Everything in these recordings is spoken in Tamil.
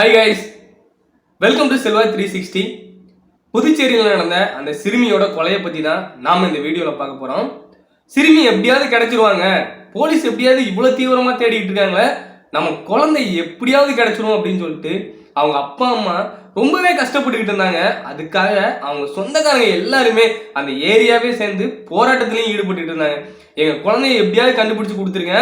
Hi guys welcome to Selva three sixty புதுச்சேரியில் நடந்த அந்த சிறுமியோட கொலையை பற்றி தான் நாம் இந்த வீடியோவில் பார்க்க போகிறோம் சிறுமி எப்படியாவது கிடச்சிருவாங்க? போலீஸ் எப்படியாவது இவ்வளோ தீவிரமாக தேடிக்கிட்டு இருக்காங்களே? நம்ம குழந்தை எப்படியாவது கிடச்சிரும் அப்படின்னு சொல்லிட்டு அவங்க அப்பா அம்மா ரொம்பவே கஷ்டப்பட்டுக்கிட்டு இருந்தாங்க. அதுக்காக அவங்க சொந்தக்காரங்க எல்லாருமே அந்த ஏரியாவே சேர்ந்து போராட்டத்திலையும் ஈடுபட்டுட்டு இருந்தாங்க. எங்கள் குழந்தைய எப்படியாவது கண்டுபிடிச்சி கொடுத்துருங்க.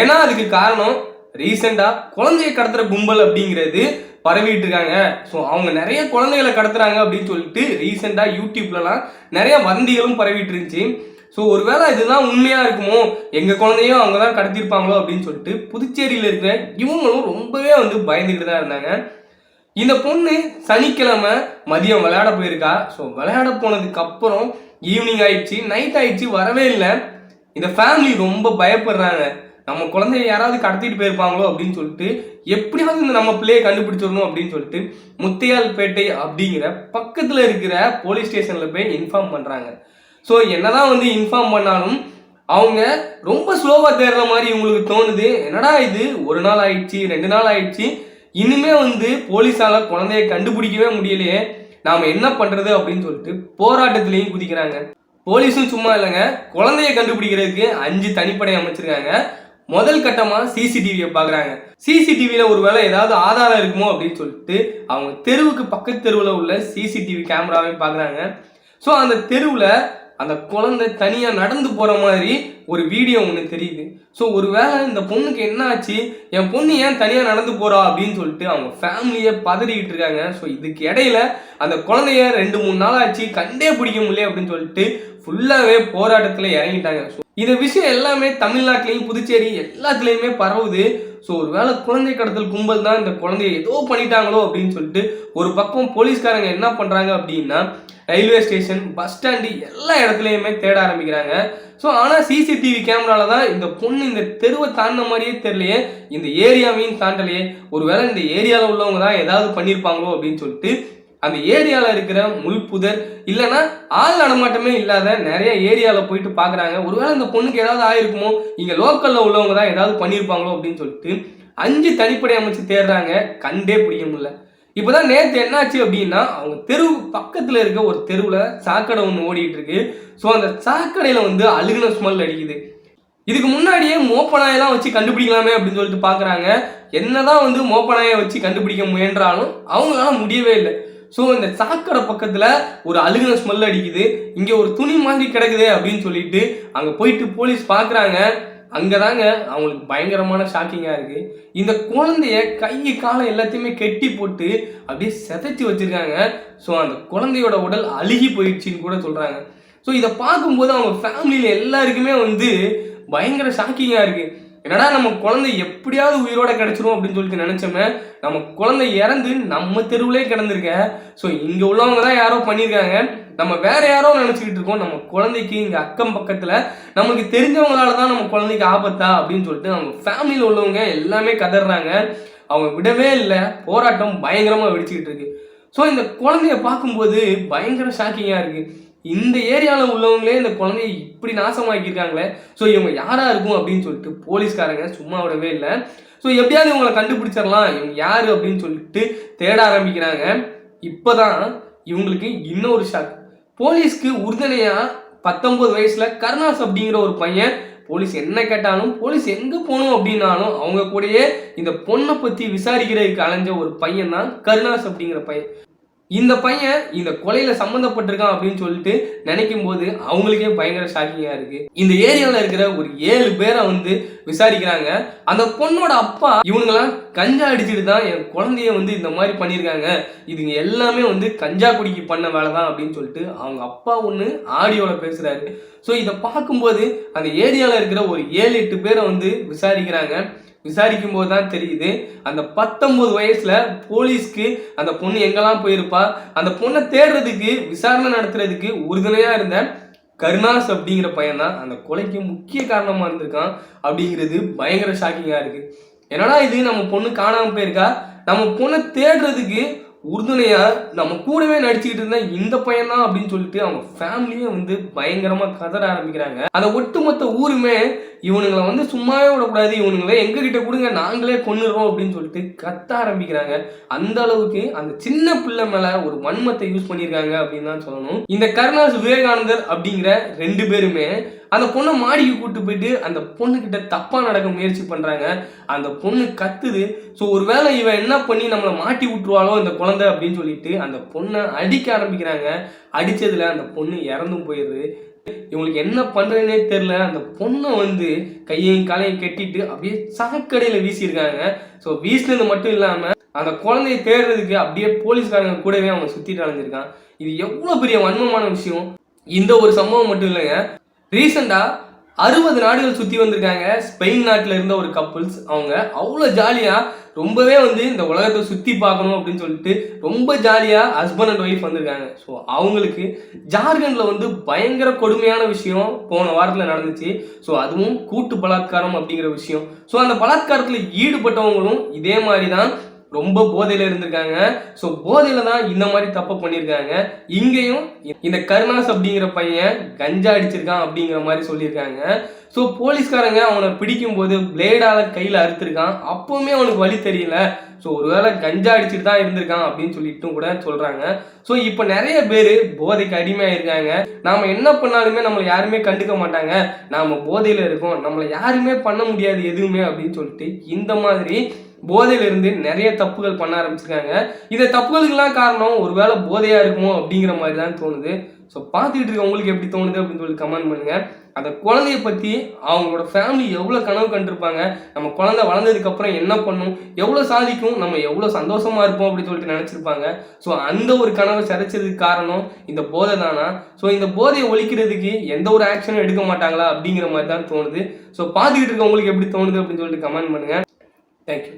ஏன்னா அதுக்கு காரணம் ரீசெண்டாக குழந்தைய கடத்துகிற கும்பல் அப்படிங்கிறது பரவிட்டு இருக்காங்க ஸோ அவங்க நிறைய குழந்தைகளை கடத்துறாங்க அப்படின்னு சொல்லிட்டு ரீசெண்டாக யூடியூப்லலாம் நிறைய வந்திகளும் பரவிட்டு இருந்துச்சு ஸோ ஒருவேளை இதுதான் உண்மையாக இருக்குமோ? எங்கள் குழந்தையும் அவங்க தான் கடத்திருப்பாங்களோ அப்படின்னு சொல்லிட்டு புதுச்சேரியில் இருக்கிற இவங்களும் ரொம்பவே வந்து பயந்துக்கிட்டு தான் இருந்தாங்க. இந்த பொண்ணு சனிக்கிழமை மதியம் விளையாட போயிருக்கா. ஸோ விளையாட போனதுக்கு அப்புறம் ஈவினிங் ஆயிடுச்சு நைட் ஆயிடுச்சு வரவே இல்லை. இந்த ஃபேமிலி ரொம்ப பயப்படுறாங்க. நம்ம குழந்தைய யாராவது கடத்திட்டு போயிருப்பாங்களோ அப்படின்னு சொல்லிட்டு எப்படியாவது இந்த நம்ம பிள்ளையை கண்டுபிடிச்சிடணும் அப்படின்னு சொல்லிட்டு முத்தையால்பேட்டை அப்படிங்கிற பக்கத்தில் இருக்கிற போலீஸ் ஸ்டேஷனில் போய் இன்ஃபார்ம் பண்ணுறாங்க ஸோ என்னதான் வந்து இன்ஃபார்ம் பண்ணாலும் அவங்க ரொம்ப ஸ்லோவாக தேடுற மாதிரி இவங்களுக்கு தோணுது. என்னடா இது? ஒரு நாள் ஆயிடுச்சு ரெண்டு நாள் ஆயிடுச்சு. இனிமே வந்து போலீஸால குழந்தைய கண்டுபிடிக்கவே முடியலையே. நாம என்ன பண்றது அப்படின்னு சொல்லிட்டு போராட்டத்திலையும் குதிக்கிறாங்க. போலீஸும் சும்மா இல்லைங்க. குழந்தைய கண்டுபிடிக்கிறதுக்கு அஞ்சு தனிப்படை அமைச்சிருக்காங்க. முதல் கட்டமாக சிசிடிவியை பார்க்குறாங்க சிசிடிவியில் ஒருவேளை ஏதாவது ஆதாரம் இருக்குமோ அப்படின்னு சொல்லிட்டு அவங்க தெருவுக்கு பக்கத்து தெருவில் உள்ள சிசிடிவி கேமராவையும் பார்க்குறாங்க ஸோ அந்த தெருவில் அந்த குழந்தை தனியாக நடந்து போகிற மாதிரி ஒரு வீடியோ ஒன்று தெரியுது. ஸோ ஒரு வேளை இந்த பொண்ணுக்கு என்ன ஆச்சு? என் பொண்ணு ஏன் தனியாக நடந்து போகிறா அப்படின்னு சொல்லிட்டு அவங்க ஃபேமிலியை பதறிக்கிட்டு இருக்காங்க. ஸோ இதுக்கு இடையில அந்த குழந்தைய ரெண்டு மூணு நாள் ஆச்சு கண்டே பிடிக்க முடியல அப்படின்னு சொல்லிட்டு ஃபுல்லாகவே போராட்டத்தில் இறங்கிட்டாங்க. ஸோ இந்த விஷயம் எல்லாமே தமிழ்நாட்டிலையும் புதுச்சேரி எல்லாத்துலேயுமே பரவுது. ஸோ ஒருவேளை குழந்தை கடத்தல் கும்பல் தான் இந்த குழந்தைய ஏதோ பண்ணிட்டாங்களோ அப்படின்னு சொல்லிட்டு ஒரு பக்கம் போலீஸ்காரங்க என்ன பண்ணுறாங்க அப்படின்னா ரயில்வே ஸ்டேஷன் பஸ் ஸ்டாண்டு எல்லா இடத்துலையுமே தேட ஆரம்பிக்கிறாங்க. ஸோ ஆனால் சிசிடிவி கேமரால தான் இந்த பொண்ணு இந்த தெருவை தாண்டின மாதிரியே தெரியலையே இந்த ஏரியாவையும் தாண்டலையே. ஒருவேளை இந்த ஏரியாவில் உள்ளவங்க தான் ஏதாவது பண்ணியிருப்பாங்களோ அப்படின்னு சொல்லிட்டு அந்த ஏரியாவில் இருக்கிற முள்புதர் இல்லைன்னா ஆள் நடமாட்டமே இல்லாத நிறைய ஏரியாவில் போயிட்டு பார்க்குறாங்க ஒருவேளை இந்த பொண்ணுக்கு ஏதாவது ஆயிருக்குமோ? இங்கே லோக்கலில் உள்ளவங்க தான் ஏதாவது பண்ணியிருப்பாங்களோ அப்படின்னு சொல்லிட்டு அஞ்சு தனிப்படை அமைச்சு தேடுறாங்க. கண்டே பிடிக்க முடியல. இப்போதான் நேற்று என்னாச்சு அப்படின்னா அவங்க தெரு பக்கத்தில் இருக்க ஒரு தெருவில் சாக்கடை ஒன்று ஓடிட்டு இருக்கு. ஸோ அந்த சாக்கடையில் வந்து அழுகுன ஸ்மெல் அடிக்குது. இதுக்கு முன்னாடியே மோப்பநாயெல்லாம் வச்சு கண்டுபிடிக்கலாமே அப்படின்னு சொல்லிட்டு பார்க்குறாங்க என்னதான் வந்து மோப்பநாயை வச்சு கண்டுபிடிக்க முயன்றாலும் அவங்களால முடியவே இல்லை. ஸோ இந்த சாக்கடை பக்கத்தில் ஒரு அழுகுன ஸ்மெல் அடிக்குது. இங்கே ஒரு துணி மாதிரி கிடக்குதே அப்படின்னு சொல்லிட்டு அங்கே போயிட்டு போலீஸ் பார்க்குறாங்க அங்கே தாங்க அவங்களுக்கு பயங்கரமான ஷாக்கிங்காக இருக்குது இந்த குழந்தைய கை காலை எல்லாத்தையுமே கெட்டி போட்டு அப்படியே செதைச்சி வச்சுருக்காங்க. ஸோ அந்த குழந்தையோட உடல் அழுகி போயிடுச்சின்னு கூட சொல்கிறாங்க ஸோ இதை பார்க்கும்போது அவங்க ஃபேமிலியில் எல்லாருக்குமே வந்து பயங்கர ஷாக்கிங்காக இருக்குது என்னடா நம்ம குழந்தை எப்படியாவது உயிரோட கிடைச்சிரும் அப்படின்னு சொல்லிட்டு நினைச்சோமே நம்ம குழந்தை இறந்து நம்ம தெருவிலே கிடந்திருக்க. ஸோ இங்கே உள்ளவங்க தான் யாரோ பண்ணியிருக்காங்க. நம்ம வேற யாரோ நினச்சிக்கிட்டு இருக்கோம். நம்ம குழந்தைக்கு இங்கே அக்கம் பக்கத்தில் நமக்கு தெரிஞ்சவங்களால தான் நம்ம குழந்தைக்கு ஆபத்தா அப்படின்னு சொல்லிட்டு அவங்க ஃபேமிலியில் உள்ளவங்க எல்லாமே கதறாங்க. அவங்க விடவே இல்லை. போராட்டம் பயங்கரமாக வெடிச்சுக்கிட்டு இருக்கு. ஸோ இந்த குழந்தைய பார்க்கும்போது பயங்கர ஷாக்கிங்காக இருக்குது இந்த ஏரியாவில் உள்ளவங்களே இந்த குழந்தைய இப்படி நாசமாக்கியிருக்காங்களே? ஸோ இவங்க யாராக இருக்கும் அப்படின்னு சொல்லிட்டு போலீஸ்காரங்க சும்மா விடவே இல்லை. ஸோ எப்படியாவது இவங்களை கண்டுபிடிச்சிடலாம். இவங்க யார் அப்படின்னு சொல்லிட்டு தேட ஆரம்பிக்கிறாங்க. இப்போ தான் இவங்களுக்கு இன்னொரு ஷாக் போலீஸ்க்கு உறுதுணையாக பத்தொம்பது வயசில் கருணாஸ் அப்படிங்கிற ஒரு பையன் போலீஸ் என்ன கேட்டாலும் போலீஸ் எங்கே போகணும் அப்படின்னாலும் அவங்க கூடயே இந்த பொண்ணை பற்றி விசாரிக்கிறதுக்கு அலைஞ்ச ஒரு பையன் தான் கருணாஸ் அப்படிங்கிற பையன். இந்த பையன் இந்த கொலையில சம்மந்தப்பட்டிருக்கான் அப்படின்னு சொல்லிட்டு நினைக்கும் போது அவங்களுக்கே பயங்கர ஷாக்கிங்கா இருக்கு. இந்த ஏரியாவில் இருக்கிற ஒரு ஏழு பேரை வந்து விசாரிக்கிறாங்க. அந்த பொண்ணோட அப்பா இவங்கெல்லாம் கஞ்சா அடிச்சுட்டு தான் என் குழந்தைய வந்து இந்த மாதிரி பண்ணியிருக்காங்க. இதுங்க எல்லாமே வந்து கஞ்சா குடிக்கு பண்ண வேலை தான் அப்படின்னு சொல்லிட்டு அவங்க அப்பா ஒன்று ஆடியோவில் பேசுறாரு. ஸோ இதை பார்க்கும்போது அந்த ஏரியாவில் இருக்கிற ஒரு ஏழு எட்டு பேரை வந்து விசாரிக்கிறாங்க. விசாரிக்கும் போது தான் தெரியுது அந்த பத்தொன்பது வயசுல போலீஸ்க்கு அந்த பொண்ணு எங்கெல்லாம் போயிருப்பா? அந்த பொண்ணை தேடுறதுக்கு விசாரணை நடத்துறதுக்கு உறுதுணையா இருந்த கருணாஸ் அப்படிங்கிற பையன் தான் அந்த கொலைக்கு முக்கிய காரணமா இருந்திருக்கான் அப்படிங்கிறது பயங்கர ஷாக்கிங்கா இருக்கு. என்னடா இது நம்ம பொண்ணு காணாம போயிருக்கா? நம்ம பொண்ணை தேடுறதுக்கு உறுதுணையா நம்ம கூடவே நடிச்சுக்கிட்டு இருந்தா இந்த பையன் தான் அப்படின்னு சொல்லிட்டு அவங்க ஃபேமிலியே வந்து பயங்கரமா கதற ஆரம்பிக்கிறாங்க. அந்த ஒட்டுமொத்த ஊருமே இவனுங்களை வந்து சும்மாவே விடக்கூடாது இவனுங்களை எங்க கிட்ட கொடுங்க நாங்களே கொண்டுடுறோம் அப்படின்னு சொல்லிட்டு கத்த ஆரம்பிக்கிறாங்க. அந்த அளவுக்கு அந்த சின்ன பிள்ளை மேல ஒரு வன்மத்தை யூஸ் பண்ணியிருக்காங்க அப்படின்னு தான் சொல்லணும். இந்த கருணாஸ் விவேகானந்தர் அப்படிங்கிற ரெண்டு பேருமே அந்த பொண்ணை மாடிக்கு கூட்டு போயிட்டு அந்த பொண்ணுக்கிட்ட தப்பாக நடக்க முயற்சி பண்ணுறாங்க அந்த பொண்ணு கத்துது. ஸோ ஒருவேளை இவன் என்ன பண்ணி நம்மளை மாட்டி விட்டுருவாளோ இந்த குழந்தை அப்படின்னு சொல்லிட்டு அந்த பொண்ணை அடிக்க ஆரம்பிக்கிறாங்க. அடித்ததில் அந்த பொண்ணு இறந்தும் போயிடுது. இவங்களுக்கு என்ன பண்ணுறதுனே தெரில அந்த பொண்ணை வந்து கையையும் காலையும் கட்டிட்டு அப்படியே சாக்கடையில் வீசியிருக்காங்க. ஸோ வீசினது மட்டும் இல்லாமல் அந்த குழந்தையை தேடுறதுக்கு அப்படியே போலீஸ்காரங்க கூடவே அவங்க சுற்றிட்டு அலைஞ்சிருக்கான் இது எவ்வளோ பெரிய வன்மமான விஷயம். இந்த ஒரு சம்பவம் மட்டும் இல்லைங்க. ரீசெண்டாக அறுபது நாடுகள் சுற்றி வந்திருக்காங்க. ஸ்பெயின் நாட்டில் இருந்த ஒரு கப்புள்ஸ் அவங்க அவ்வளோ ஜாலியாக ரொம்பவே வந்து இந்த உலகத்தை சுற்றி பார்க்கணும் அப்படின்னு சொல்லிட்டு ரொம்ப ஜாலியாக ஹஸ்பண்ட் அண்ட் ஒய்ஃப் வந்திருக்காங்க. ஸோ அவங்களுக்கு ஜார்க்கண்டில் வந்து பயங்கர கொடுமையான விஷயம் போன வாரத்தில் நடந்துச்சு. ஸோ அதுவும் கூட்டு பலாத்காரம் அப்படிங்கிற விஷயம். ஸோ அந்த பலாத்காரத்தில் ஈடுபட்டவங்களும் இதே மாதிரி தான் ரொம்ப போதையில இருந்திருக்காங்க. ஸோ போதையில தான் இந்த மாதிரி தப்பு பண்ணியிருக்காங்க இங்கேயும் இந்த கருணாஸ் அப்படிங்கிற பையன் கஞ்சா அடிச்சிருக்கான் அப்படிங்கிற மாதிரி சொல்லியிருக்காங்க. ஸோ போலீஸ்காரங்க அவனை பிடிக்கும் போது பிளேடால கையில் அறுத்துருக்கான். அப்பவுமே அவனுக்கு வழி தெரியல. ஸோ ஒருவேளை கஞ்சா அடிச்சுட்டு தான் இருந்திருக்கான் அப்படின்னு சொல்லிட்டும் கூட சொல்றாங்க. ஸோ இப்போ நிறைய பேர் போதைக்கு அடிமையாயிருக்காங்க. நாம என்ன பண்ணாலுமே நம்மளை யாருமே கண்டுக்க மாட்டாங்க. நாம போதையில இருக்கோம். நம்மளை யாருமே பண்ண முடியாது எதுவுமே அப்படின்னு சொல்லிட்டு இந்த மாதிரி போதையிலிருந்து நிறைய தப்புகள் பண்ண ஆரம்பிச்சிருக்காங்க. இந்த தப்புகளுக்கெல்லாம் காரணம் ஒருவேளை போதையாக இருக்குமோ அப்படிங்கிற மாதிரி தான் தோணுது. ஸோ பார்த்துக்கிட்டு இருக்க உங்களுக்கு எப்படி தோணுது அப்படின்னு சொல்லி கமெண்ட் பண்ணுங்க. அந்த குழந்தைய பற்றி அவங்களோட ஃபேமிலி எவ்வளோ கனவு கண்டிருப்பாங்க நம்ம குழந்தை வளர்ந்ததுக்கப்புறம் என்ன பண்ணும் எவ்வளோ சாதிக்கும் நம்ம எவ்வளோ சந்தோஷமாக இருப்போம் அப்படின்னு சொல்லிட்டு நினச்சிருப்பாங்க. ஸோ அந்த ஒரு கனவை சிதைச்சதுக்கு காரணம் இந்த போதை தானா? ஸோ இந்த போதையை ஒழிக்கிறதுக்கு எந்த ஒரு ஆக்ஷனும் எடுக்க மாட்டாங்களா அப்படிங்கிற மாதிரி தான் தோணுது. ஸோ பார்த்துக்கிட்டு இருக்க உங்களுக்கு எப்படி தோணுது அப்படின்னு சொல்லிட்டு கமெண்ட் பண்ணுங்க. தேங்க்யூ